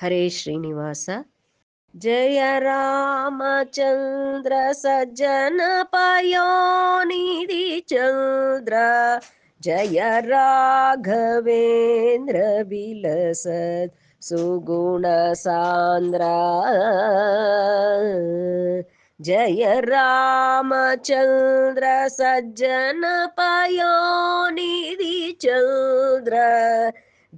हरे श्रीनिवास। जय रामचन्द्र सज्जन पयोनिधि चन्द्र जय राघवेन्द्र विलसत् सुगुणसान्द्र जय रामचन्द्र सज्जन पयोनिधि चन्द्र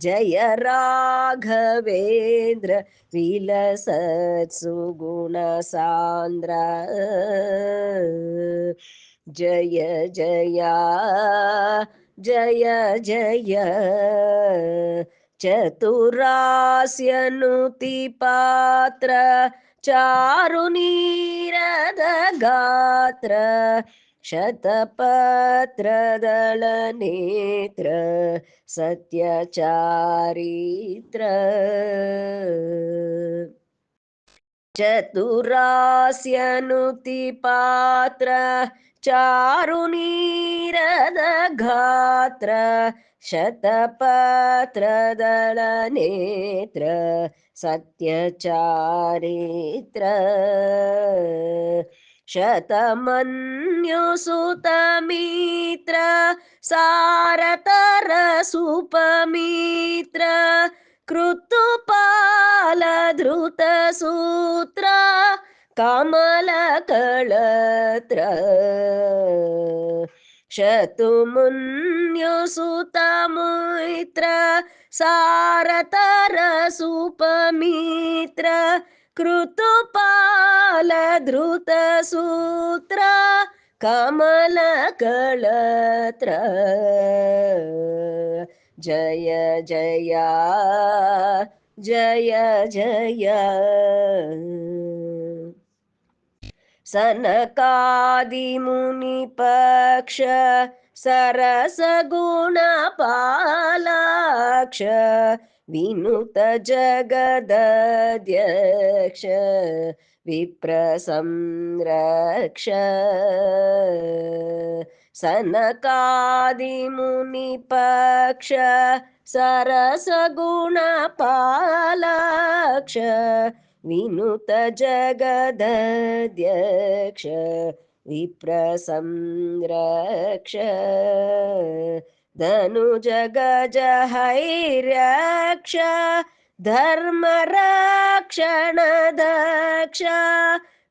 जय राघवेन्द्र विलसत् सुगुणसान्द्र जय जय जय जय। चतुरास्यनुतिपात्र चारुनीरदगात्र शतपत्रदलनेत्र सत्यचारित्र। चतुरास्यनुतिपात्र चारुनीरदघात्र शतपत्रदलनेत्र सत्यचारित्र शतमन्युसुतमित्र सारतरसुपमित्र कृतुपालधृतसूत्र कमलकळत्र शतुमुन्युसुतमित्र सारतरसुपमित्र कृतुपालधृतसूत्र कमलकळत्र जय जय जय जय। सनकादिमुनिपक्ष सरसगुणपालाक्ष विनुतजगदध्यक्ष विप्रसंरक्ष। सनकादिमुनिपक्ष सरसगुणपालाक्ष विनुतजगदध्यक्ष विप्रसंरक्ष। धनुजगजहैर्यक्ष धर्मरक्षणदक्ष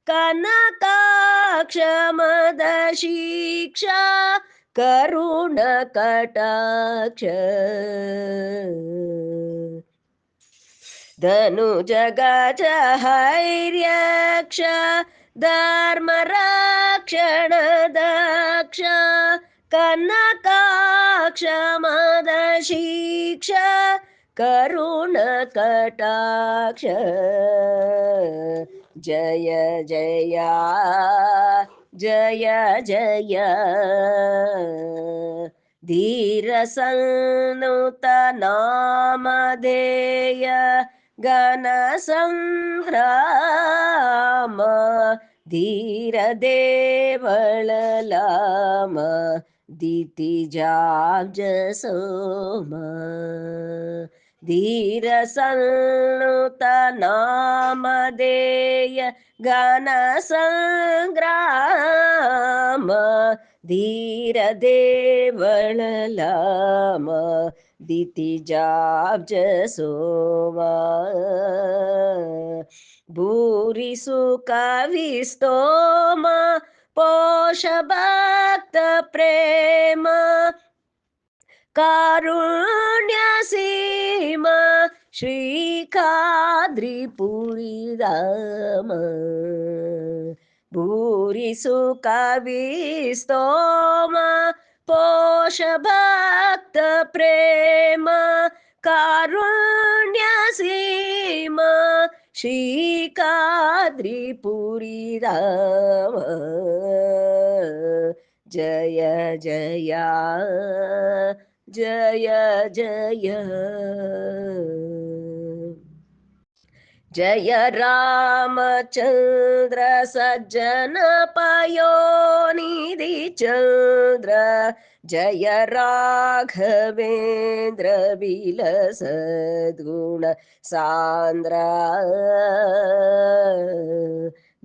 कनकाक्षमदशिक्षा करुणकटाक्ष। धनुजगजहैर्यक्ष धर्मरक्षणदक्ष कनकाक्षमदशिक्ष करुणकटाक्ष। जय जय जय जय। धीरसन्नुतनामधेय गणसङ्ग्राम धीरदेवळलाम दितिजाब्जसोम धीरसन्नुतनामधेय गणसङ्ग्राम धीरदेवळलाम दितिजाब्जसोमा। भूरि सुकविस्तोम पोषभक्तप्रेम കാരുണ്യസീമ ശ്രീകാദ്രിപുരിതമ ഭൂരിസുകവിസ്തോമ പോഷഭക്ത പ്രേമ കാരുണ്യസീമ ശ്രീകാദ്രിപുരിതമ ജയ ജയ जय जय। जय रामचन्द्र सज्जन पयोनिधि चन्द्र जय राघवेन्द्र विलसद्गुण सान्द्र।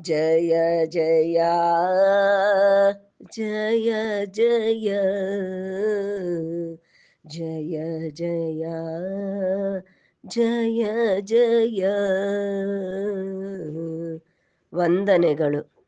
जय जय। जय जय। ಜಯ ಜಯ ಜಯ ಜಯ. ವಂದನೆಗಳು.